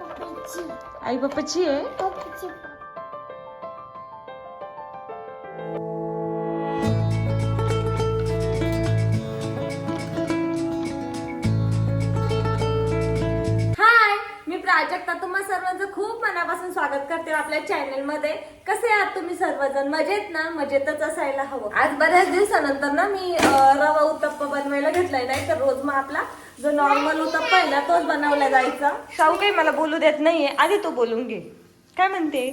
पप्पाची आई बाप्पाची आहे पप्पाची हाय मी प्राजक्ता तुम्हा सर्वांचं खूप मनापासून स्वागत करते आपल्या चॅनलमध्ये कसे आहात तुम्ही सर्वजण? मजेत ना? मजेतच असायला हवं. आज बऱ्याच दिवसानंतर ना मी रवा उत्तप्पा बनवायला घेतलाय नाही तर रोज मग आपला जो नॉर्मल उत्तप्पा आहे ना तोच बनवला जायचा. शाहू काही मला बोलू देत नाहीये. आधी तू बोलून घे. काय म्हणते?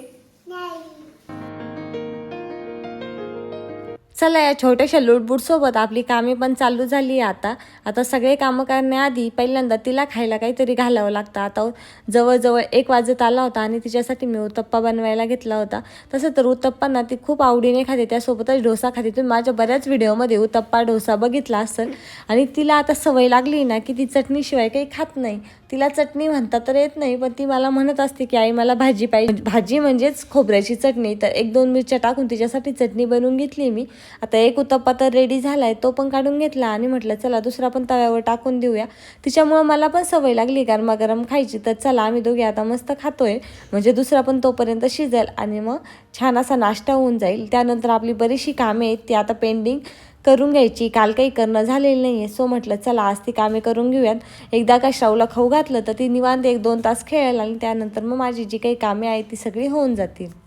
चला या छोट्याशा लुटबुटसोबत आपली कामे पण चालू झाली आता. आता सगळे कामं करण्याआधी पहिल्यांदा तिला खायला काहीतरी घालावं लागतं. आता जवळजवळ एक वाजत आला होता आणि तिच्यासाठी मी उत्तप्पा बनवायला घेतला होता. तसं तर उत्तप्पा ना ती खूप आवडीने खाते. त्यासोबतच डोसा खाते. तुम्ही माझ्या बऱ्याच व्हिडिओमध्ये उत्तप्पा डोसा बघितला असेल. आणि तिला आता सवय लागली ना की ती चटणीशिवाय काही खात नाही. तिला चटणी म्हणता तर येत नाही पण ती मला म्हणत असते की आई मला भाजी पाहिजे. भाजी म्हणजेच खोबऱ्याची चटणी. तर एक दोन मिरच्या टाकून तिच्यासाठी चटणी बनवून घेतली मी. आता एक उत्तप्पा तर रेडी झाला आहे तो पण काढून घेतला आणि म्हटलं चला दुसरा पण तव्यावर टाकून देऊया. तिच्यामुळं मला पण सवय लागली गरमागरम खायची. तर चला आम्ही दोघे आता मस्त खातोय. म्हणजे दुसरा पण तोपर्यंत शिजेल आणि मग छान असा नाश्ता होऊन जाईल. त्यानंतर आपली बरीचशी कामे आहेत ती आता पेंडिंग करून घ्यायची. काल काही करणं झालेलं नाही आहे सो म्हटलं चला आज ती कामे करून घेऊयात. एकदा का शाऊला खाऊ घातलं तर ती निवांत एक दोन तास खेळेल आणि त्यानंतर मग माझी जी काही कामे आहेत ती सगळी होऊन जातील.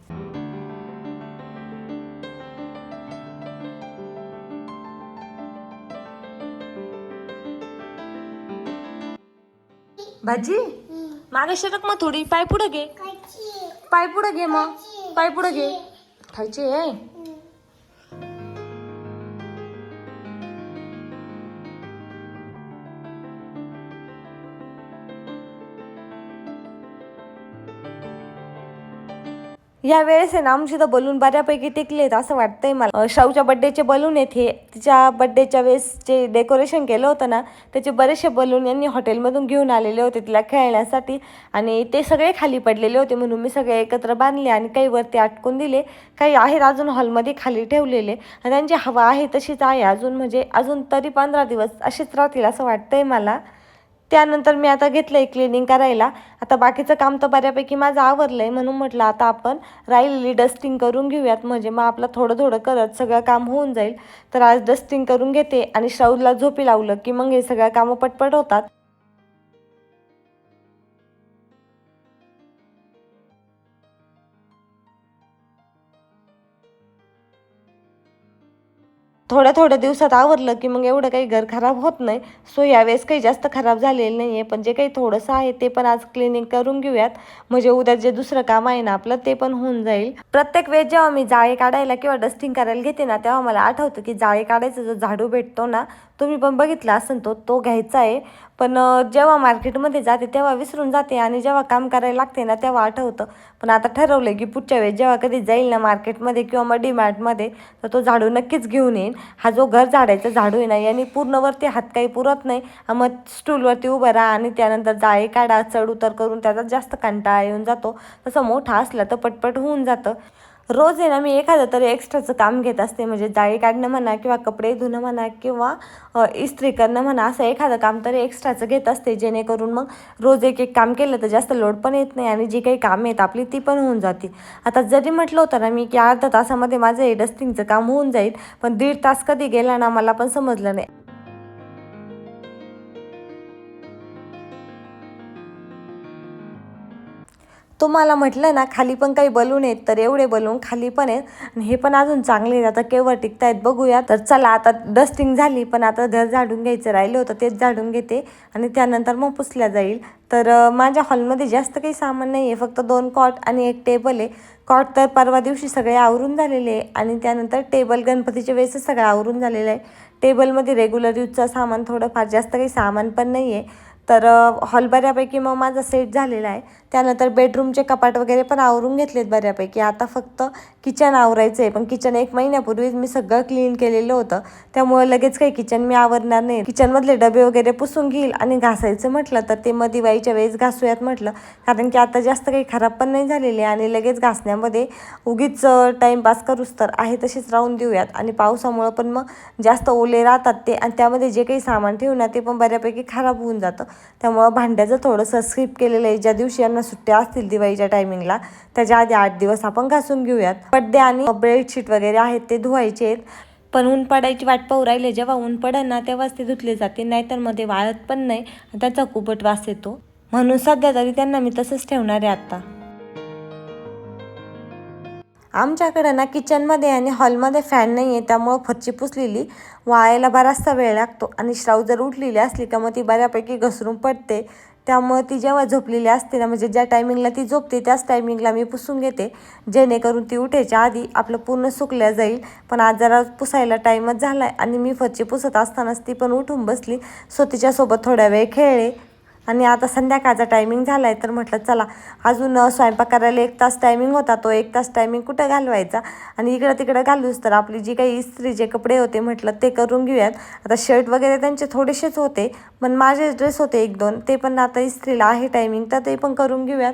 भाजी मागे शरक मग थोडी. पाय पुढे घे. पाय पुढे घे मग. पाय पुढे घे. खायची आहे. या वेळेस आहे ना आमची तर बलून बऱ्यापैकी टिकलेत असं वाटतंय मला. शाहूच्या बड्डेचे बलून आहेत हे. तिच्या बड्डेच्या वेळेस जे डेकोरेशन केलं होतं ना त्याचे बरेचसे बलून यांनी हॉटेलमधून घेऊन आलेले होते तिला खेळण्यासाठी. आणि ते सगळे खाली पडलेले होते म्हणून मी सगळे एकत्र बांधले आणि काही वरती अटकून दिले. काही आहेत अजून हॉलमध्ये खाली ठेवलेले. आणि त्यांची हवा आहे तशीच आहे अजून. म्हणजे अजून तरी पंधरा दिवस असेच राहतील असं वाटतंय मला. त्यानंतर मी आता घेतलं आहे क्लिनिंग करायला. आता बाकीचं काम तर बऱ्यापैकी माझं आवरलं आहे म्हणून म्हटलं आता आपण राहिलेली डस्टिंग करून घेऊयात. म्हणजे मग आपलं थोडं थोडं करत सगळं काम होऊन जाईल. तर आज डस्टिंग करून घेते आणि श्राऊला झोपी लावलं की मग हे सगळं कामं पटपट होतात. थोड्या थोड्या दिवसात आवरलं की मग एवढं काही घर खराब होत नाही. सो यावेळेस काही जास्त खराब झालेलं नाही आहे पण जे काही थोडंसं आहे ते पण आज क्लिनिंग करून घेऊयात. म्हणजे उद्या जे दुसरं काम आहे ना आपलं ते पण होऊन जाईल. प्रत्येक वेळेस जेव्हा मी जाळे काढायला किंवा डस्टिंग करायला घेते ना तेव्हा मला आठवतं की जाळे काढायचा जो झाडू भेटतो ना तुम्ही पण बघितला असेल तो तो घ्यायचा आहे. पण जेव्हा मार्केटमध्ये जाते तेव्हा विसरून जाते आणि जेव्हा काम करायला लागते ना तेव्हा आठवतं. पण आता ठरवलं की पुढच्या वेळेस जेव्हा कधी जाईल ना मार्केटमध्ये किंवा मग डीमार्टमध्ये तर तो झाडू नक्कीच घेऊन येईन. हा जो घर झाडायचा झाडू आहे ना याने पूर्णवरती हात काही पुरत नाही. मग स्टूलवरती उभं राहा आणि त्यानंतर जाळे काढा चढ उतर करून त्याचा जास्त कंटाळा येऊन जातो. तसं मोठा असला तर पटपट होऊन जातं. रोज आहे ना मी एखादं तरी एक्स्ट्राचं काम घेत असते. म्हणजे जाळी काढणं म्हणा किंवा कपडे धुणं म्हणा किंवा इस्त्री करणं म्हणा असं एखादं काम तरी एक्स्ट्राचं घेत असते. जेणेकरून मग रोज एक एक काम केलं तर जास्त लोड पण येत नाही आणि जी काही कामं आहेत आपली ती पण होऊन जाते. आता जरी म्हटलं होतं ना मी की अर्धा तासामध्ये माझं हे डस्टिंगचं काम होऊन जाईल पण दीड तास कधी गेला ना मला पण समजलं नाही. तुम्हाला म्हटलं ना खाली पण काही बलून आहेत तर एवढे बलून खाली पण आहेत. आणि हे पण अजून चांगले आहेत. आता केव्हा टिकतायत बघूया. तर चला आता डस्टिंग झाली पण आता घर झाडून घ्यायचं राहिलं होतं तेच झाडून घेते. आणि त्यानंतर मग पुसल्या जाईल. तर माझ्या हॉलमध्ये जास्त काही सामान नाही आहे फक्त दोन कॉट आणि एक टेबल आहे. कॉट तर परवा दिवशी सगळे आवरून झालेले आहे. आणि त्यानंतर टेबल गणपतीच्या वेळेसच सगळं आवरून झालेलं आहे. टेबलमध्ये रेग्युलर यूजचं सामान थोडंफार जास्त काही सामान पण नाही आहे तर हॉल बऱ्यापैकी मग माझा सेट झालेला आहे. त्यानंतर बेडरूमचे कपाट वगैरे पण आवरून घेतलेत बऱ्यापैकी. आता फक्त किचन आवरायचं आहे पण किचन एक महिन्यापूर्वीच मी सगळं क्लीन केलेलं होतं. त्यामुळे लगेच काही किचन मी आवरणार नाही. किचनमधले डबे वगैरे पुसून घेईल आणि घासायचं म्हटलं तर ते मग दिवाळीच्या वेळेस घासूयात म्हटलं. कारण की आता जास्त काही खराब पण नाही झालेले आणि लगेच घासण्यामध्ये उगीच टाईमपास करूच तर आहे तसेच राहून देऊयात. आणि पावसामुळं पण मग जास्त ओले राहतात ते आणि त्यामध्ये जे काही सामान ठेवू ना ते पण बऱ्यापैकी खराब होऊन जातं. त्यामुळं भांड्याचं थोडंसं स्किप केलेलं आहे. ज्या दिवशी यांना सुट्ट्या असतील दिवाळीच्या टायमिंगला त्याच्या आधी आठ दिवस आपण घासून घेऊयात. पड्डे आणि बेडशीट वगैरे आहेत ते धुवायचे आहेत. पण ऊन पडायची वाट पाहू राहिले जेव्हा ऊन पडेल ना तेव्हाच ते धुतले जाते. नाहीतरमध्ये वाळत पण नाही. त्याचा कुपट वास येतो. म्हणून सध्या तरी त्यांना मी तसंच ठेवणार आहे आता. आमच्याकडं ना किचनमध्ये आणि हॉलमध्ये फॅन नाही आहे त्यामुळं फरची पुसलेली. वाळायला बराचसा वेळ लागतो आणि श्राव जर उठलेली असली का मग ती बऱ्यापैकी घसरून पडते. त्यामुळं ती जेव्हा झोपलेली असते ना म्हणजे ज्या टायमिंगला ती झोपते त्याच टायमिंगला मी पुसून घेते. जेणेकरून ती उठायच्या आधी आपलं पूर्ण सुकल्या जाईल. पण आज जरा पुसायला टाईमच झाला आहे आणि मी फरची पुसत असतानाच ती पण उठून बसली. सो तिच्यासोबत थोड्या वेळ खेळले. आणि आता संध्याकाळचा टायमिंग झाला आहे तर म्हटलं चला अजून स्वयंपाक करायला एक तास टायमिंग होता तो एक तास टायमिंग कुठं घालवायचा? आणि इकडं तिकडं घालूच तर आपली जी काही इस्त्रीचे कपडे होते म्हटलं ते करून घेऊयात. आता शर्ट वगैरे त्यांचे थोडेसेच होते पण माझे ड्रेस होते एक दोन ते पण आता इस्त्रीला आहे टायमिंग तर ते पण करून घेऊयात.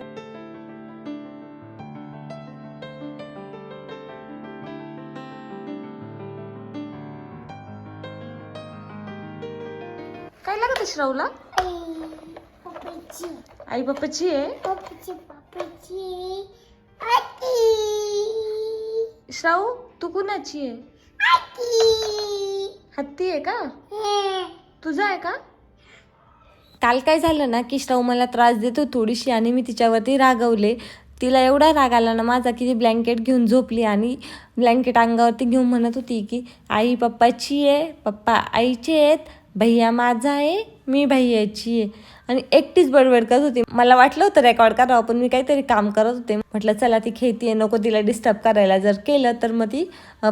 काय लागत श्रावला आई बाप्पाची आहे? पप्पाची पप्पाची आती श्राऊ तू कुणाची आहे? हत्ती आहे का? हे. तुझा आहे का? काल काय झालं ना की श्राऊ मला त्रास देतो थोडीशी आणि मी तिच्यावरती रागवले. तिला एवढा राग आला ना माझा की ती ब्लँकेट घेऊन झोपली आणि ब्लँकेट अंगावरती घेऊन म्हणत होती की आई पप्पाची आहे. पप्पा आईचे आहेत. भैया माझा आहे. मी भैयाची आहे. आणि एकटीच बडबड करत होती. मला वाटलं होतं रेकॉर्ड करावं पण मी काहीतरी काम करत होते. म्हटलं चला ती खेळती नको तिला डिस्टर्ब करायला. जर केलं तर मग ती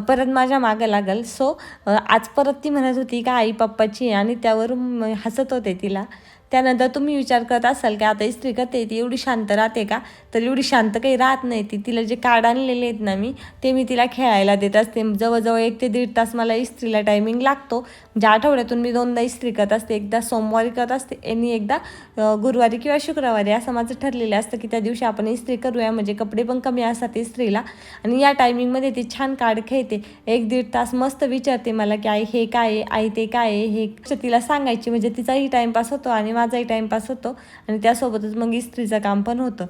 परत माझ्या मागं लागल. सो आज परत ती म्हणत होती का आई पप्पाची आहे. आणि त्यावरून हसत होते तिला. त्यानंतर तुम्ही विचार करत असाल की आता इस्त्री करते ती एवढी शांत राहते का? तर एवढी शांत काही राहत नाही ती. तिला जे कार्ड आणलेले आहेत ना मी ते मी तिला खेळायला देत असते. जवळजवळ एक ते दीड तास मला इस्त्रीला टायमिंग लागतो. म्हणजे आठवड्यातून मी दोनदा इस्त्री करत असते एकदा सोमवारी करत असते आणि एकदा गुरुवारी किंवा शुक्रवारी. असं माझं ठरलेलं असतं की त्या दिवशी आपण इस्त्री करूया. म्हणजे कपडे पण कमी असतात इस्त्रीला आणि या टायमिंगमध्ये ती छान कार्ड खेळते. एक दीड तास मस्त विचारते मला की आई हे काय आहे? आई ते काय आहे? हे तिला सांगायची. म्हणजे तिचाही टाईमपास होतो आणि माझाही टाईमपास होतो आणि त्यासोबतच मग इस्त्रीचं काम पण होतं.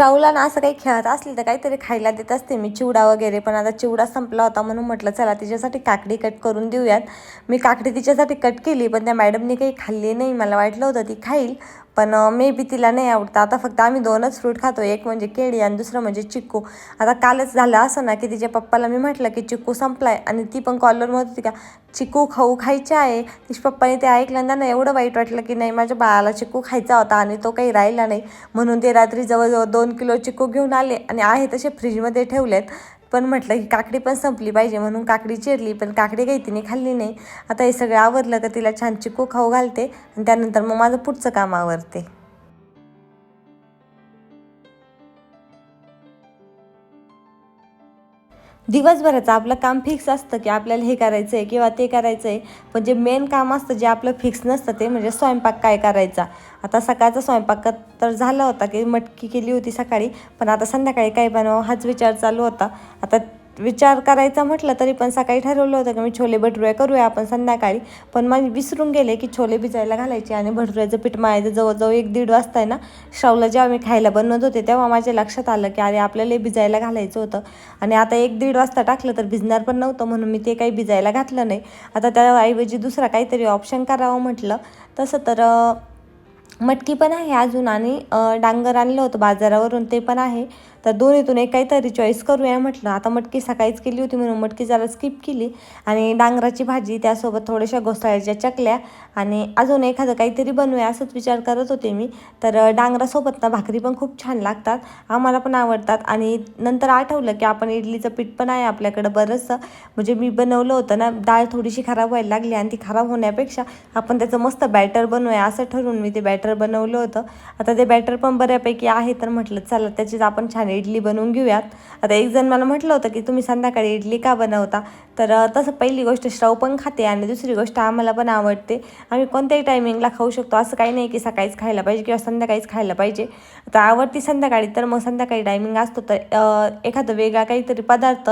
श्रावला ना असं काही खेळत असली तर काहीतरी खायला देत असते. मी चिवडा वगैरे पण आता चिवडा संपला होता म्हणून म्हटलं चला तिच्यासाठी काकडी कट करून देऊयात. मी काकडी तिच्यासाठी कट केली पण त्या मॅडमनी काही खाल्ली नाही. मला वाटलं होतं ती खाईल पण मे बी तिला नाही आवडतं. आता फक्त आम्ही दोनच फ्रूट खातो. एक म्हणजे केळी आणि दुसरं म्हणजे चिक्कू. आता कालच झालं असं ना की तिच्या पप्पाला मी म्हटलं की चिक्कू संपलाय आणि ती पण कॉलर म्हणत होती का चिक्कू खाऊ खायचे आहे. तिच्या पप्पाने ते ऐकल्यांदा ना एवढं वाईट वाटलं की नाही माझ्या बाळाला चिक्कू खायचा होता आणि तो काही राहिला नाही. म्हणून ते रात्री जवळजवळ दोन किलो चिक्कू घेऊन आले आणि आहे तसे फ्रीजमध्ये ठेवलेत. पण म्हटलं की काकडी पण संपली पाहिजे म्हणून काकडी चिरली पण काकडी काही तिने खाल्ली नाही. आता हे सगळं आवरलं का तिला छान चिकू खाऊ घालते आणि त्यानंतर मग माझं पुढचं काम आवरते. दिवसभराचं आपलं काम फिक्स असतं की आपल्याला हे करायचं आहे किंवा ते करायचं आहे पण जे मेन काम असतं जे आपलं फिक्स नसतं ते म्हणजे स्वयंपाक काय करायचा. आता सकाळचा स्वयंपाक तर झाला होता की मटकी केली होती सकाळी पण आता संध्याकाळी काय बनवावं हाच विचार चालू होता. आता विचार करायचा म्हटलं तरी पण सकाळी ठरवलं होतं की मी छोले भटुरे करूया आपण संध्याकाळी. पण मग विसरून गेले की छोले भिजायला घालायचे आणि भटुऱ्याचं पीठ मळायचं जवळजवळ एक दीड वाजता आहे ना शावला जेव्हा मी खायला बनवत होते तेव्हा माझ्या लक्षात आलं की अरे आपल्याला भिजायला घालायचं होतं. आणि आता एक दीड वाजता टाकलं तर भिजणार पण नव्हतं म्हणून मी ते काही भिजायला घातलं नाही. आता त्याऐवजी दुसरा काहीतरी ऑप्शन करावं म्हटलं. तसं तर मटकी पण आहे अजून आणि डांगर आणलं होतं बाजारावरून ते पण आहे. तर दोन्हीतून एक काहीतरी चॉईस करूया म्हटलं. आता मटकी सकाळीच केली होती म्हणून मटकी जरा स्किप केली. आणि डांगराची भाजी त्यासोबत थोड्याशा घोसाळ्याच्या चकल्या आणि अजून एखादं काहीतरी बनवूया असंच विचार करत होते मी. तर डांगरासोबत ना भाकरी पण खूप छान लागतात. आम्हाला पण आवडतात. आणि नंतर आठवलं की आपण इडलीचं पीठ पण आहे आपल्याकडं बरंचसं. म्हणजे मी बनवलं होतं ना डाळ थोडीशी खराब व्हायला लागली आणि ती खराब होण्यापेक्षा आपण त्याचं मस्त बॅटर बनवूया असं ठरवून मी ते बॅटर बनवलं होतं. आता ते बॅटर पण बऱ्यापैकी आहे तर म्हटलं चला त्याचीच आपण छान इडली बनवून घेऊयात. आता एक जण मला म्हटलं होतं की तुम्ही संध्याकाळी इडली का बनवता? तर तसं पहिली गोष्ट श्रव पण खाते आणि दुसरी गोष्ट आम्हाला पण आवडते. आम्ही कोणत्याही टायमिंगला खाऊ शकतो. असं काही नाही की सकाळीच खायला पाहिजे किंवा संध्याकाळीच खायला पाहिजे. आता आवडती संध्याकाळी तर मग संध्याकाळी टायमिंग असतो. तर एखादं वेगळा काहीतरी पदार्थ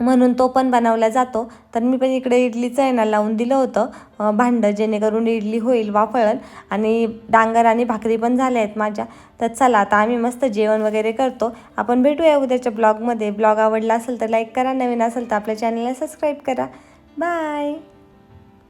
म्हणून तो पण बनवला जातो. तर मी पण इकडे इडलीचं आहे ना लावून दिलं होतं. भांडं जेणेकरून इडली होईल वाफळण आणि डांगर आणि भाकरी पण झाल्या आहेत माझ्या. तर चला आता आम्ही मस्त जेवण वगैरे करतो. आपण भेटूया उद्याच्या ब्लॉगमध्ये. ब्लॉग आवडला असेल तर लाईक करा. नवीन असेल तर आपल्या चॅनलला सबस्क्राईब करा. बाय!